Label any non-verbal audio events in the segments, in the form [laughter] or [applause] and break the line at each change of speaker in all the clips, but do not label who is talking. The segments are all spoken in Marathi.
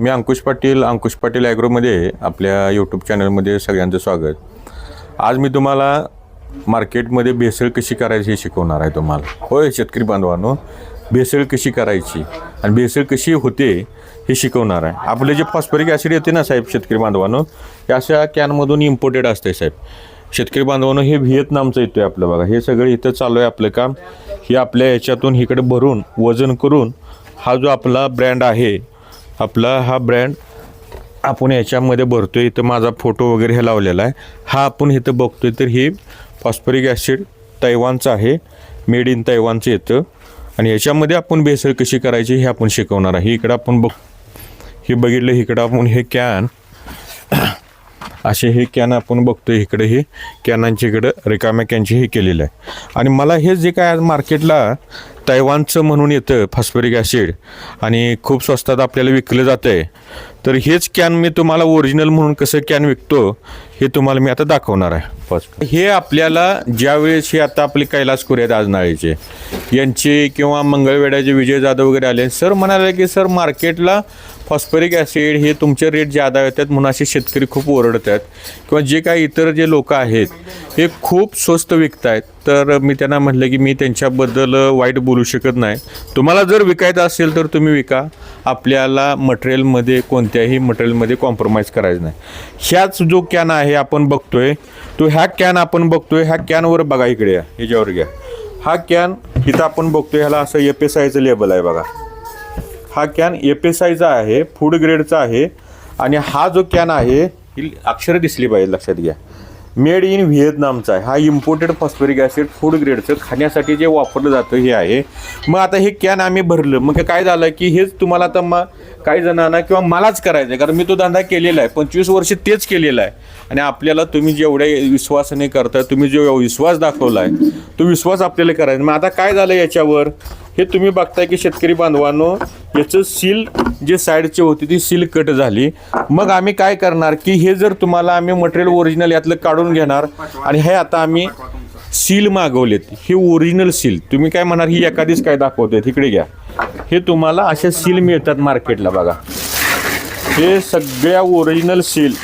मी अंकुश पाटील अंकुश पाटील ॲग्रोमध्ये आपल्या यूट्यूब चॅनलमध्ये सगळ्यांचं स्वागत. आज मी तुम्हाला मार्केटमध्ये भेसळ कशी करायची हे शिकवणार आहे तुम्हाला. होय शेतकरी बांधवांनो भेसळ कशी करायची आणि भेसळ कशी होते हे शिकवणार आहे. आपले जे फॉस्फरिक ॲसिड येते ना साहेब शेतकरी बांधवांनो हे अशा कॅनमधून इम्पोर्टेड असते साहेब. शेतकरी बांधवांनो हे व्हिएतनामचं आहे आपलं बघा. हे सगळं इथं चालू आहे आपलं काम. हे आपल्या ह्याच्यातून इकडे भरून वजन करून हा जो आपला ब्रँड आहे आपला हा ब्रँड आपण याच्यामध्ये आहे इथं माझा फोटो वगैरे हे लावलेला आहे. हा आपण इथं बघतोय तर हे फॉस्फरिक ॲसिड तैवानचं आहे. मेड इन तैवानचं येतं. आणि याच्यामध्ये आपण भेसळ कशी करायची हे आपण शिकवणार आहे. इकडं आपण बघ हे बघितलं इकडं आपण हे कॅन असे हे कॅन आपण बघतोय इकडे हे कॅनांच्या इकडं रिकाम्या कॅनचे हे केलेलं आहे. आणि मला हे जे काय आज मार्केटला तैवानचं म्हणून येतं फॉस्फरिक ॲसिड आणि खूप स्वस्तात आपल्याला विकलं जातं आहे तर हेच कॅन मी तुम्हाला ओरिजिनल म्हणून कसं कॅन विकतो हे तुम्हाला मी आता दाखवणार आहे. फर्स्ट हे आपल्याला ज्यावेळेस हे आता आपले कैलास कुरे आहेत आज नाळेचे यांचे किंवा मंगळवेड्याचे विजय जाधव वगैरे आले सर म्हणाले की सर मार्केटला फॉस्फरिक ॲसिड हे तुमचे रेट ज्यादा येतात म्हणून असे शेतकरी खूप ओरडत आहेत किंवा जे काही इतर जे लोक आहेत हे खूप स्वस्त विकत आहेत तर मी त्यांना म्हटलं की मी त्यांच्याबद्दल वाईट बोलू शकत नाही. तुम्हाला जर विकायचं असेल तर तुम्ही विका. आपल्याला मटेरियलमध्ये कोणत्याही मटेरियलमध्ये कॉम्प्रोमाइज करायचं नाही. ह्याच जो कॅन आहे आपण बघतोय तो ह्या कॅन आपण बघतोय ह्या कॅनवर बघा इकडे या ह्याच्यावर घ्या. हा कॅन इथं आपण बघतोय ह्याला असं एफ एस आयचं लेबल आहे बघा. हा कॅन एफ एस आयचा आहे फूड ग्रेडचा आहे आणि हा जो कॅन आहे ही अक्षरं दिसली पाहिजे लक्षात घ्या. मेड इन व्हिएतनामचा आहे. हा इम्पोर्टेड फॉस्फरिक ॲसिड फूड ग्रेडचं खाण्यासाठी जे वापरलं जातं हे आहे. मग आता हे कॅन आम्ही भरलं. मग काय झालं की हेच तुम्हाला आता मग काही जणांना किंवा मलाच करायचं आहे. कारण मी तो धंदा केलेला आहे. पंचवीस वर्ष तेच केलेला आहे. आणि आपल्याला तुम्ही जेवढ्या विश्वासाने करताय तुम्ही जो विश्वास दाखवला आहे तो विश्वास आपल्याला करायचा मग आता काय झालं याच्यावर? हे तुम्ही बघताय की शेतकरी बांधवांनो याचं सील जे साईडचे होती ती सील कट झाली. मग आम्ही काय करणार की हे जर तुम्हाला आम्ही मटेरियल ओरिजिनल यातलं काढून घेणार आणि हे आता आम्ही सील मागवलेत. हे ओरिजिनल सील. तुम्ही काय म्हणणार ही एखादीच काय दाखवते तिकडे घ्या. हे तुम्हाला अशा सील मिळतात मार्केटला बघा. हे सगळ्या ओरिजिनल सील.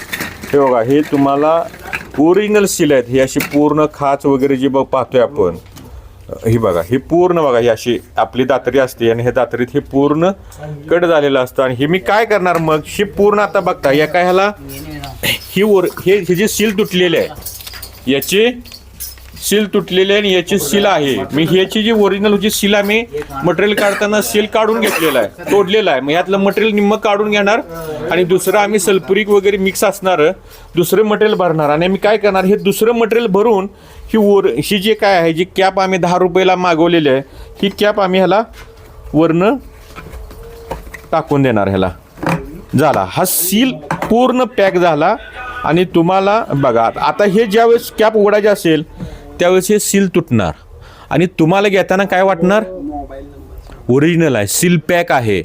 हे बघा हे तुम्हाला ओरिजिनल सील आहेत. हे अशी पूर्ण खाच वगैरे जे बघ पाहतोय आपण. ही बघा हे पूर्ण बघा ही अशी आपली दातरी असते आणि हे दातरीत हे पूर्ण कट झालेलं असतं. आणि हे मी काय करणार मग? हे पूर्ण आता बघता या काय ह्याला? ही ओर हे हे जे सील तुटलेले आहे याचे सील तुटलेली आणि याची सील आहे. मी ह्याची जी ओरिजिनल होती सील आम्ही मटेरियल काढताना सील काढून घेतलेला आहे तोडलेला आहे. मग यातलं मटेरियल निम्म काढून घेणार आणि दुसरं आम्ही सल्फुरिक वगैरे मिक्स असणार दुसरं मटेरियल भरणार. आणि आम्ही काय करणार हे दुसरं मटेरियल भरून ही ओर ही जे काय आहे जी कॅप आम्ही दहा रुपयाला मागवलेली आहे ही कॅप आम्ही ह्याला वरनं टाकून देणार ह्याला. झाला. हा सील पूर्ण पॅक झाला आणि तुम्हाला बघा आता हे ज्यावेळेस कॅप उघडायचे असेल त्यावेळेस हे सील तुटणार. आणि तुम्हाला घेताना काय वाटणार? ओरिजिनल आहे. सील पॅक आहे.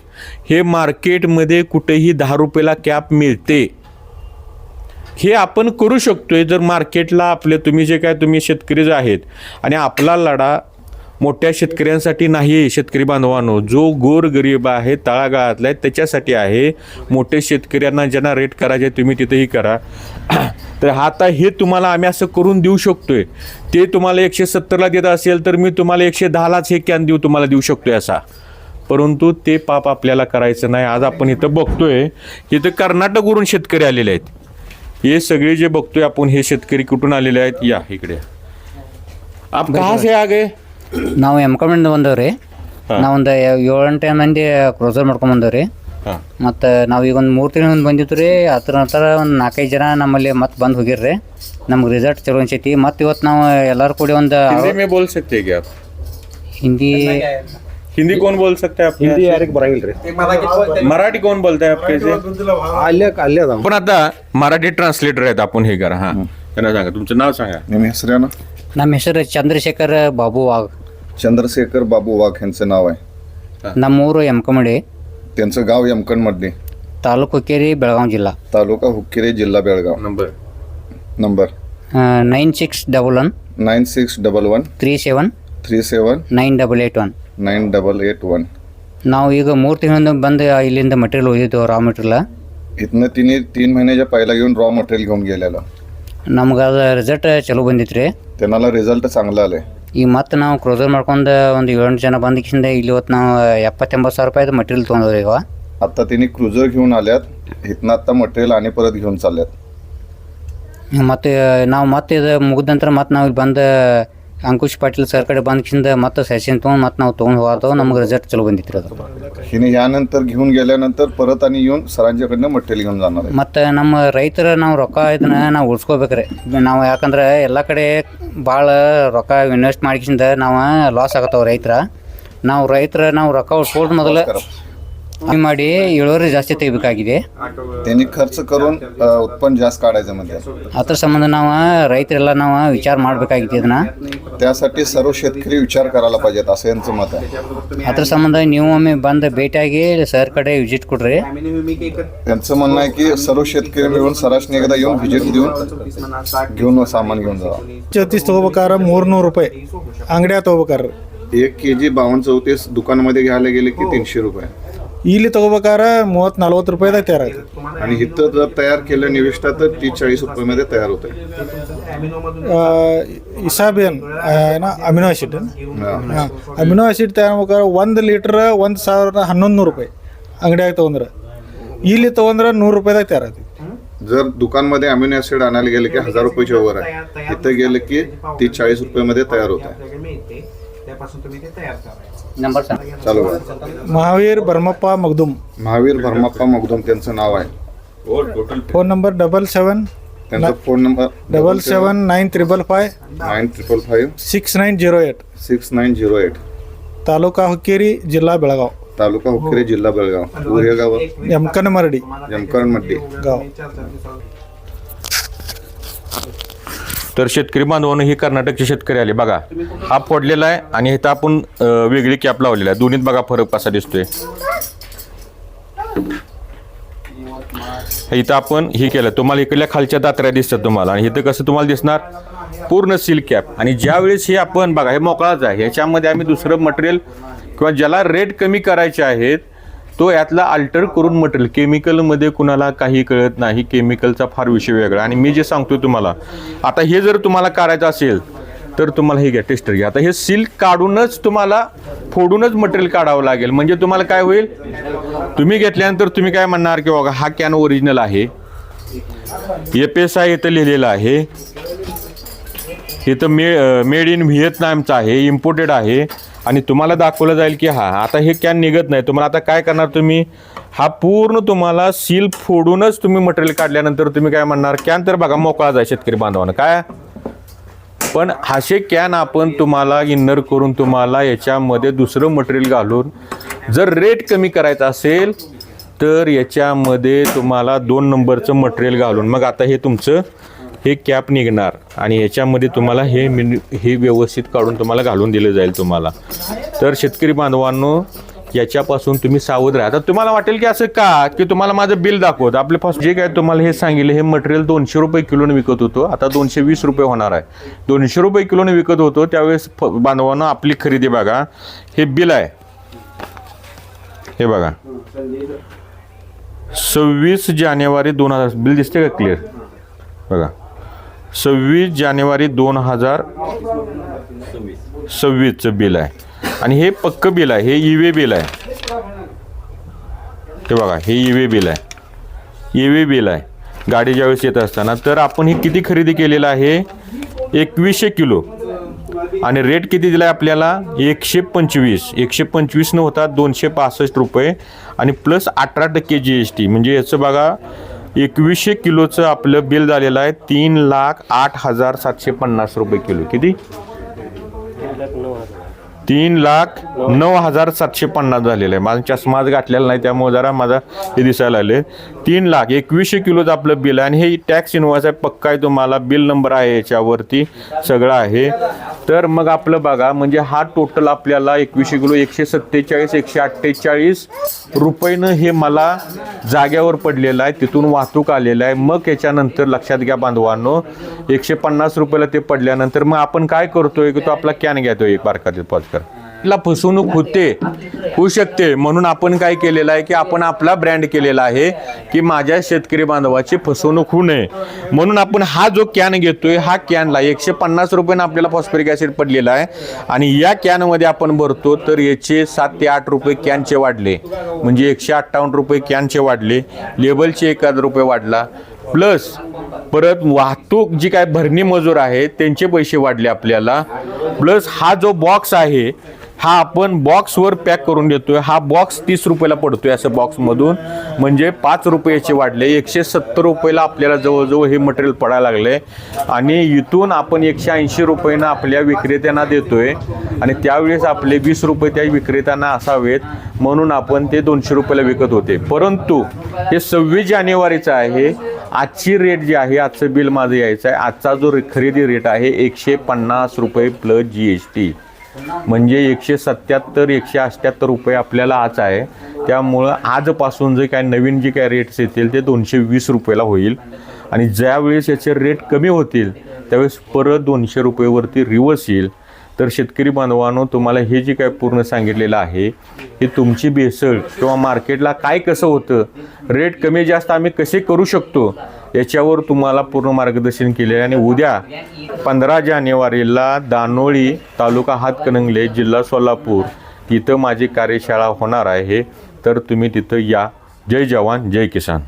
हे मार्केटमध्ये कुठेही दहा रुपयाला कॅप मिळते. हे आपण करू शकतोय जर मार्केटला आपले तुम्ही जे काय तुम्ही शेतकरी जे आहेत आणि आपला लढा मोठ्या शेतकऱ्यांसाठी नाही आहे शेतकरी बांधवांनो. जो गोर गरीब आहे तळागाळातला आहे त्याच्यासाठी आहे. मोठे शेतकऱ्यांना ज्यांना रेट करायचे तुम्ही तिथेही करा. [clears throat] तर आता हे तुम्हाला आम्ही असं करून देऊ शकतोय ते तुम्हाला एकशे सत्तरला देत असेल तर मी तुम्हाला एकशे दहालाच हे कॅन देऊ तुम्हाला देऊ शकतोय असा परंतु ते पाप आपल्याला करायचं नाही आज आपण इथं बघतोय इथं कर्नाटकवरून शेतकरी आलेले आहेत हे सगळे जे बघतोय आपण हे शेतकरी कुठून आलेले आहेत या इकडे आप कहा से आ गए
ನಾವು ಎಮ್ ಕಮಿಂದ ಬಂದವ್ರಿ ನಾವೊಂದು ಏಳೆಂಟು ಮಂದಿ ಕ್ರೋಸರ್ ಮಾಡ್ಕೊಂಡ್ ಬಂದವ್ರಿ
हाँ
ಮತ್ತು ನಾವು ಈಗ ಒಂದು ಮೂರು ತಿಂಗಳ ಬಂದಿತ್ತು ರೀ ಅದ್ರ ನಂತರ ಒಂದು ನಾಲ್ಕೈದು ಜನ ನಮ್ಮಲ್ಲಿ ಮತ್ತೆ ಬಂದು ಹೋಗಿರ್ರಿ ನಮ್ಗೆ ರಿಸಲ್ಟ್ ಚಲೋ ಅನ್ಸೈತಿ ಮತ್ತು ಇವತ್ತು ನಾವು ಎಲ್ಲರೂ ಕೂಡಿ ಒಂದು
हिंदी में बोल सकते हैं क्या आप
ಹಿಂದಿ
हिंदी कौन बोल सकता है
ಹಿಂದಿ
आपके
ಯಾರಿಗೆ ಬರಂಗಿಲ್ರಿ
मराठी कौन बोलता है आपके से
ಅಲ್ಲೇ ಅಲ್ಲೇ ಅದಾವ
पण आता मराठी ट्रान्सलेटर आहेत आपण हे करा हा त्यांना सांगा तुमचं नाव सांगा
ನಿಮ್ಮ ಹೆಸರೇನು
ನಮ್ಮ ಹೆಸರು ಚಂದ್ರಶೇಖರ್ ಬಾಬು ವಾಗ್
चंद्रशेखर बाबू वाघ यांचं नाव आहे
ನಮ್ಮೂರು ಎಮ್ಕಮಡಿ
त्यांचं गाव यमकणमधली
ತಾಲೂಕು ಹುಕ್ಕೇರಿ ಬೆಳಗಾವಿ ಜಿಲ್ಲಾ
तालुका हुक्केरी जिल्हा Belgaum
number
number
nine six double one
nine six double one
three seven
three seven
nine double eight one
nine double eight one
ನಾವು ಈಗ ಮೂರು ತಿಂಗಳಿಂದ ಬಂದು ಇಲ್ಲಿಂದ ಮಟೀರಿಯಲ್ ಒಯ್ದಿದ್ದೆವು ರಾ ಮಟೀರಿಯಲ್
इथनं तिने तीन महिन्याच्या पहिला घेऊन रॉ मटेरियल घेऊन गेलेलं
ನಮ್ಗೆ ಅದು ರಿಸಲ್ಟ್ ಚಲೋ ಬಂದಿತ್ತು ರೀ
त्यांना रिझल्ट चांगला आले
ಈಗ ಮತ್ತೆ ನಾವು ಕ್ರೋಸರ್ ಮಾಡ್ಕೊಂಡು ಒಂದು ಏಳೆಂಟು ಜನ ಬಂದಕ್ಕಿಂತ ಇಲ್ಲಿ ಇವತ್ತು ನಾವು ಎಪ್ಪತ್ತೆಂಬತ್ತು ಸಾವಿರ ರೂಪಾಯಿದು ಮಟೀರಿಯಲ್ ತೊಗೊಂಡ್ರಿ ಈಗ
आता तिने क्रुझर घेऊन आल्यात इथनं आता मटेरियल आणि परत घेऊन चालल्यात
ಮತ್ತು ನಾವು ಮತ್ತೆ ಇದು ಮುಗಿದ ನಂತರ ಮತ್ತೆ ನಾವು ಇಲ್ಲಿ ಬಂದು ಅಂಕುಶ್ ಪಾಟೀಲ್ ಸರ್ ಕಡೆ ಬಂದಕ್ಕಿಂತ ಮತ್ತೆ ಸೆಷನ್ ತೊಗೊಂಡು ಮತ್ತೆ ನಾವು ತೊಗೊಂಡು ಹೋಗ್ತಾವ ನಮ್ಗೆ ರಿಸಲ್ಟ್ ಚಲೋ ಬಂದಿತ್ತು ರೀ ಅದು
हिने यानंतर घेऊन गेल्यानंतर परत आणि येऊन सरांच्याकडनं मटेरियल घेऊन जाणार आहे
ಮತ್ತು ನಮ್ಮ ರೈತರ ನಾವು ರೊಕ್ಕ ಇದನ್ನ ನಾವು ಉಳಿಸ್ಕೋಬೇಕ್ರಿ ನಾವು ಯಾಕಂದ್ರೆ ಎಲ್ಲ ಕಡೆ ಭಾಳ ರೊಕ್ಕ ಇನ್ವೆಸ್ಟ್ ಮಾಡ್ಕಿಂದ ನಾವು ಲಾಸ್ ಆಗತ್ತವ ರೈತರ ನಾವು ರೈತರ ನಾವು ರೊಕ್ಕ ಉಳ್ಸ್ಕೊಂಡು ಮೊದಲು ಕಮ್ಮಿ ಮಾಡಿ ಇಳುವರಿ ಜಾಸ್ತಿ ತೆಗಿಬೇಕಾಗಿದೆ
त्यांनी खर्च करून अ, उत्पन्न जास्त काढायचं म्हणजे
ಅದ್ರ ಸಂಬಂಧ ನಾವು ರೈತರೆಲ್ಲ ನಾವು ವಿಚಾರ ಮಾಡ್ಬೇಕಾಗಿದೆ ಇದನ್ನ
त्यासाठी सर्व शेतकरी विचार करायला पाहिजेत असं यांचं मत आहे
ಅದ್ರ ಸಂಬಂಧ ನೀವು ಒಮ್ಮೆ ಬಂದು ಭೇಟಿಯಾಗಿ ಸರ್ ಕಡೆ ವಿಸಿಟ್ ಕೊಡ್ರಿ
त्यांचं म्हणणं आहे की सर्व शेतकरी मिळून सरासरी एकदा येऊन व्हिजिट देऊन घेऊन सामान घेऊन जावा
ಚೌತೀಸ್ ತೊಗೋಬೇಕಾರ ಮೂರ್ನೂರು ರೂಪಾಯಿ ಅಂಗಡ್ಯಾಗ ತೊಗೋಬೇಕಾರ
एक के जी बावन्न चौतीस दुकानामध्ये घ्यायला गेले की तीनशे रुपये
ಇಲ್ಲಿ ತಗೋಬೇಕಾರ ಮೂವತ್ತು ನಲ್ವತ್ತು ರೂಪಾಯಿದಾಗ ತಯಾರಾಯ್ತು
आणि ಹಿತ್ತ ತಯಾರು तयार केलं निविष्ठा तर ती चाळीस रुपयामध्ये तयार होते
ಇಸಾಬೇನ್ ಅಮಿನೋ ಆಸಿಡ್ ಹಾಂ ಅಮಿನೋ ಆಸಿಡ್ ತಯಾರು ಮಾಡ್ಬೇಕಾದ್ರೆ ಒಂದು ಲೀಟ್ರ್ ಒಂದು ಸಾವಿರದ ಹನ್ನೊಂದು ನೂರು ರೂಪಾಯಿ ಅಂಗಡಿಯಾಗ ತೊಗೊಂಡ್ರೆ ಇಲ್ಲಿ ತೊಗೊಂಡ್ರೆ ನೂರು ರೂಪಾಯಿದಾಗ ತಯಾರಾಯ್ತು
जर दुकानमध्ये अमिनो ऍसिड आणायला गेले की हजार रुपयाच्या वर आहे इथं गेलं की ती चाळीस रुपयामध्ये तयार होते
त्यापासून तुम्ही ते तयार करा
नंबर सांग.
चालू
महावीर भरमप्पा मगदुम.
महावीर भरमप्पा मगदुम त्यांचं नाव आहे.
फोन नंबर डबल सेवन
त्यांचा phone number
double seven nine triple five
nine triple five
six nine zero eight
six nine zero eight
तालुका हुकेरी जिल्हा बेळगाव.
तालुका हुकेरी जिल्हा बेळगाव. उरे गाव?
यमकन
मरडी यमकन मर्डी
गाव.
तर शेतकरी बांधवानं हे कर्नाटकचे शेतकरी आले. बघा हा फोडलेला आहे आणि इथं आपण वेगळी कॅप लावलेला आहे. दोन्हीत बघा फरक कसा दिसतोय. इथं आपण हे केलं. तुम्हाला इकडल्या खालच्या दात्र्या दिसतात तुम्हाला. आणि इथं कसं तुम्हाला दिसणार? पूर्ण सिल्क कॅप आणि ज्या वेळेस हे आपण बघा हे मोकळाच आहे. ह्याच्यामध्ये आम्ही दुसरं मटेरियल किंवा ज्याला रेट कमी करायचे आहेत तो यातला अल्टर करून मटेरियल केमिकलमध्ये कुणाला काही कळत नाही. केमिकलचा फार विषय वेगळा. आणि मी जे सांगतो तुम्हाला आता हे जर तुम्हाला करायचं असेल तर तुम्हाला हे घ्या टेस्टर घ्या. आता हे सिल्क काढूनच तुम्हाला फोडूनच मटेरियल काढावं लागेल. म्हणजे तुम्हाला काय होईल? तुम्ही घेतल्यानंतर तुम्ही काय म्हणणार की बघा हा कॅन ओरिजिनल आहे. एफ इथं लिहिलेलं आहे. इथं मे मेड इन व्हिएतनामचं आहे. इम्पोर्टेड आहे. आणि तुम्हाला दाखवलं जाईल की हा आता हे कॅन निघत नाही. तुम्हाला आता काय करणार तुम्ही? हा पूर्ण तुम्हाला सील फोडूनच तुम्ही मटेरियल काढल्यानंतर तुम्ही काय म्हणणार? कॅन तर बघा मोकळा जाय शेतकरी बांधवांना. काय? पण असे कॅन आपण तुम्हाला इन्नर करून तुम्हाला याच्यामध्ये दुसरं मटेरियल घालून जर रेट कमी करायचा असेल तर याच्यामध्ये तुम्हाला दोन नंबरचं मटेरियल घालून. मग आता हे तुमचं हे कॅप निघणार आणि याच्यामध्ये तुम्हाला हे मिन हे व्यवस्थित काढून तुम्हाला घालून दिलं जाईल तुम्हाला. तर शेतकरी बांधवांनो याच्यापासून तुम्ही सावध राहा. आता तुम्हाला वाटेल की असं का? की तुम्हाला माझं बिल दाखवत. आपले फर्स्ट जे काय तुम्हाला हे सांगितलं हे मटेरियल दोनशे रुपये किलोने विकत होतो. आता दोनशे वीस रुपये होणार आहे. दोनशे रुपये किलोने विकत होतो त्यावेळेस फ- आपली खरेदी बघा. हे बिल आहे. हे बघा. सव्वीस जानेवारी दोन हजार बिल दिसते का क्लिअर बघा. सव्वीस जानेवारी दोन हजार सव्वीसचं बिल आहे. आणि हे पक्क बिल आहे हे इवे बिल आहे. हे बघा हे इवे बिल आहे. इवे बिल आहे. गाडी ज्यावेळेस येत असताना तर आपण हे किती खरेदी केलेलं आहे? एकवीसशे किलो. आणि रेट किती दिला आहे आपल्याला? एकशे पंचवीस. एकशे पंचवीसनं होता दोनशे पासष्ट रुपये. आणि प्लस अठरा टक्के जी एस टी म्हणजे याचं बघा एकवीसशे किलोचं आपलं बिल झालेलं आहे. तीन लाख आठ हजार सातशे पन्नास रुपये किलो. किती? तीन लाख नऊ हजार सातशे पन्नास झालेलं. आहे माझा चष्मा आज घातलेला नाही त्यामुळे जरा माझा हे दिसायला आले तीन लाख एकवीसशे किलोचं आपलं बिल आहे. आणि हे टॅक्स इनवॉइस आहे पक्का आहे तुम्हाला. बिल नंबर आहे याच्यावरती सगळं आहे. तर मग आपलं बघा म्हणजे हा टोटल आपल्याला एकवीसशे किलो एकशे सत्तेचाळीस एकशे अठ्ठेचाळीस रुपयेनं हे मला जाग्यावर पडलेलं आहे. तिथून वाहतूक आलेलं आहे. मग याच्यानंतर लक्षात घ्या बांधवांनो एकशे पन्नास रुपयाला ते पडल्यानंतर मग आपण काय करतोय की तो आपला कॅन घेतोय एक बारकातील पॉज ला फसवणूक होते होऊ शकते. म्हणून आपण काय केलेलं आहे की आपण आपला ब्रँड केलेला आहे की माझ्या शेतकरी बांधवाची फसवणूक होऊ नये. म्हणून आपण हा जो कॅन घेतोय हा कॅनला एकशे पन्नास रुपयानं आपल्याला फॉस्फरिक ॲसिड पडलेला आहे आणि या कॅनमध्ये आपण भरतो तर याचे सात ते आठ रुपये कॅनचे वाढले. म्हणजे एकशे अठ्ठावन्न रुपये कॅनचे वाढले लेबलचे एक रुपये वाढला. प्लस परत वाहतूक जी काय भरणी मजूर आहे त्यांचे पैसे वाढले आपल्याला. प्लस हा जो बॉक्स आहे हा आपण बॉक्सवर पॅक करून देतोय हा बॉक्स तीस रुपयाला पडतोय असं बॉक्समधून म्हणजे पाच रुपयाचे वाढले. एकशे सत्तर रुपयाला आपल्याला जवळजवळ हे मटेरियल पडायला लागले आणि इथून आपण एकशे ऐंशी रुपयानं आपल्या विक्रेत्यांना देतोय. आणि त्यावेळेस आपले वीस रुपये त्या विक्रेत्यांना असावेत. म्हणून आपण ते दोनशे रुपयाला विकत होते. परंतु हे सव्वीस जानेवारीचं आहे. आजची रेट जी आहे आजचं बिल माझं यायचं आहे. आजचा जो रे- खरेदी रेट आहे एकशे पन्नास रुपये प्लस जी एस टी म्हणजे एकशे सत्याहत्तर एकशे अठ्ठ्याहत्तर रुपये आपल्याला आज आहे. त्यामुळं आजपासून जे काय नवीन जे काय रेट्स येतील ते दोनशे वीस रुपयाला होईल. आणि ज्यावेळेस याचे रेट कमी होतील त्यावेळेस परत दोनशे रुपयेवरती रिवर्स येईल. तर शेतकरी बांधवांनो तुम्हाला हे जे काय पूर्ण सांगितलेलं आहे हे तुमची भेसळ किंवा मार्केटला काय कसं होतं रेट कमी जास्त आम्ही कसे करू शकतो याच्यावर तुम्हाला पूर्ण मार्गदर्शन केले आहे. आणि उद्या पंधरा जानेवारीला दानोळी तालुका हातकणंगले जिल्हा सोलापूर तिथं माझी कार्यशाळा होणार आहे. तर तुम्ही तिथं या. जय जवान जय किसान.